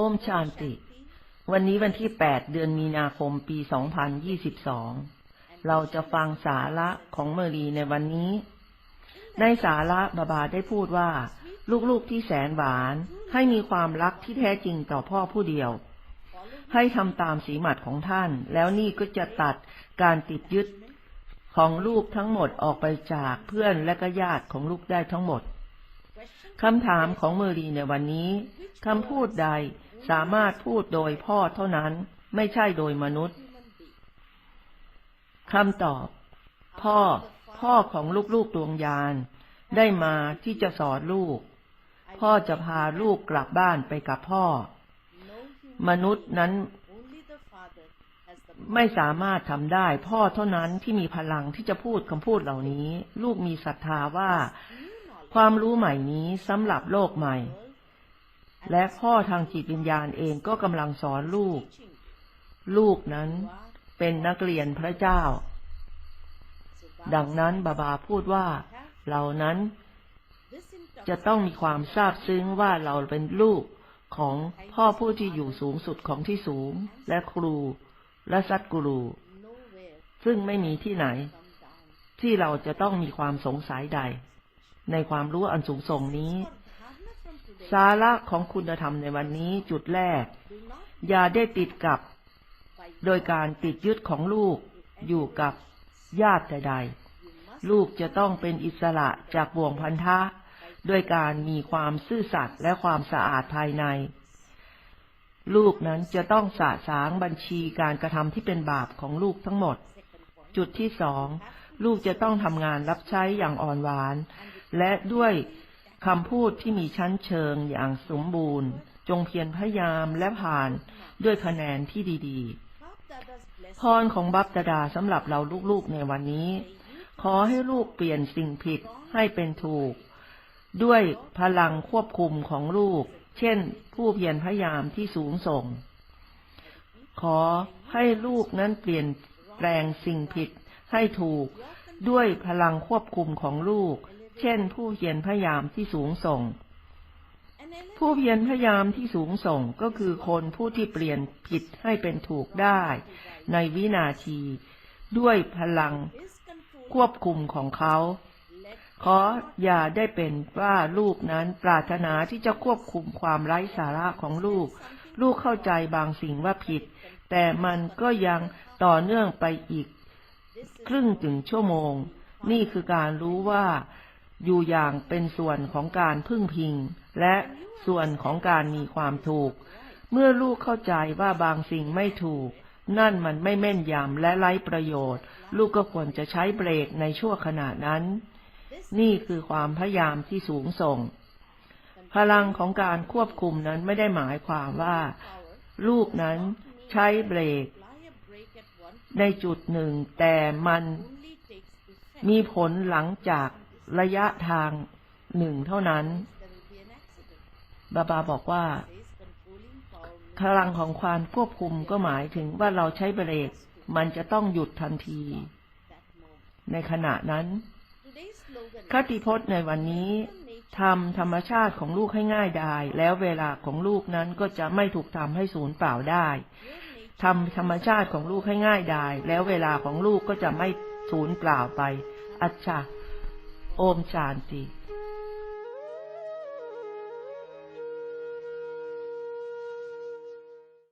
โอมชานติ วันนี้วันที่ 8 เดือนมีนาคม ปี 2022 เราจะฟังสาระของเมรีในวันนี้ ในสาระบาบาได้พูดว่า ลูกๆที่แสนหวาน ให้มีความรักที่แท้จริงต่อพ่อผู้เดียว ให้ทำตามสีหมัดของท่าน แล้วนี่ก็จะตัดการติดยึดของลูกทั้งหมดออกไปจากเพื่อนและก็ญาติของลูกได้ทั้งหมดคำถามของเมอรีในวันนี้คำพูดใด สามารถพูดโดยพ่อเท่านั้นไม่ใช่โดยมนุษย์คำตอบ พ่อ พ่อของลูกๆดวงยานได้มาที่จะสอนลูก พ่อจะพาลูกกลับบ้านไปกับพ่อ มนุษย์นั้นไม่สามารถทำได้ พ่อเท่านั้นที่มีพลังที่จะพูดคำพูดเหล่านี้ ลูกมีศรัทธาว่า ความรู้ใหม่นี้สำหรับโลกใหม่ และพ่อทางจิตวิญญาณเองก็กำลังสอนลูก ลูกนั้นเป็นนักเรียนพระเจ้า ดังนั้นบาบาพูดว่าเรานั้นจะต้องมีความทราบซึ้งว่าเราเป็นลูกของพ่อผู้ที่อยู่สูงสุดของที่สูง และครูและสัตกูรู ซึ่งไม่มีที่ไหน ที่เราจะต้องมีความสงสัยใด ในความรู้อันสูงส่งนี้ สาระของคุณธรรมในวันนี้จุดแรก อย่าได้ติดกับ โดยการติดยึดของลูกอยู่กับญาติใดๆลูกจะต้องเป็นอิสระจากบ่วงพันธะด้วยการมีความซื่อสัตย์และความสะอาดภายใน ลูกนั้นจะต้องสะสางบัญชีการกระทำที่เป็นบาปของลูกทั้งหมด จุดที่สอง ลูกจะต้องทำงานรับใช้อย่างอ่อนหวาน และด้วย คำพูดที่มีชั้นเชิงอย่างสมบูรณ์ จงเพียรพยายามและผ่านด้วยคะแนนที่ดีๆ พรของบัพตดาสำหรับเราลูกๆในวันนี้ ขอให้ลูกเปลี่ยนสิ่งผิดให้เป็นถูก ด้วยพลังควบคุมของลูก เช่น ผู้เพียรพยายามที่สูงส่ง ขอให้ลูกนั้นเปลี่ยนแปลงสิ่งผิดให้ถูก ด้วยพลังควบคุมของลูก เช่น ผู้เพียรพยายามที่สูงส่ง ผู้เพียรพยายามที่สูงส่งก็คือคนผู้ที่เปลี่ยนผิดให้เป็นถูกได้ ในวินาที ด้วยพลังควบคุมของเขา ขออย่าได้เป็นว่าลูกนั้นปรารถนาที่จะควบคุมความไร้สาระของลูก ลูกเข้าใจบางสิ่งว่าผิด แต่มันก็ยังต่อเนื่องไปอีก ครึ่งถึงชั่วโมง นี่คือการรู้ว่า อยู่อย่างเป็นส่วนของการพึ่งพิง และส่วนของการมีความถูก เมื่อลูกเข้าใจว่าบางสิ่งไม่ถูก นั่นมันไม่แม่นยำและไร้ประโยชน์ ลูกก็ควรจะใช้เบรกในช่วงขณะนั้น นี่คือความพยายามที่สูงส่ง พลังของการควบคุมนั้นไม่ได้หมายความว่า ลูกนั้นใช้เบรก ในจุดหนึ่ง แต่มันมีผลหลังจาก ระยะทางหนึ่งเท่านั้น บาบาบอกว่าพลังของความควบคุมก็หมายถึงว่าเราใช้เบรก มันจะต้องหยุดทันที ในขณะนั้นคติพจน์ในวันนี้ทำธรรมชาติของลูกให้ง่ายดาย แล้วเวลาของลูกนั้นก็จะไม่ถูกทำให้สูญเปล่าได้ทำธรรมชาติของลูกให้ง่ายดาย แล้วเวลาของลูกก็จะไม่สูญเปล่าไป อัจฉา โอมชานติ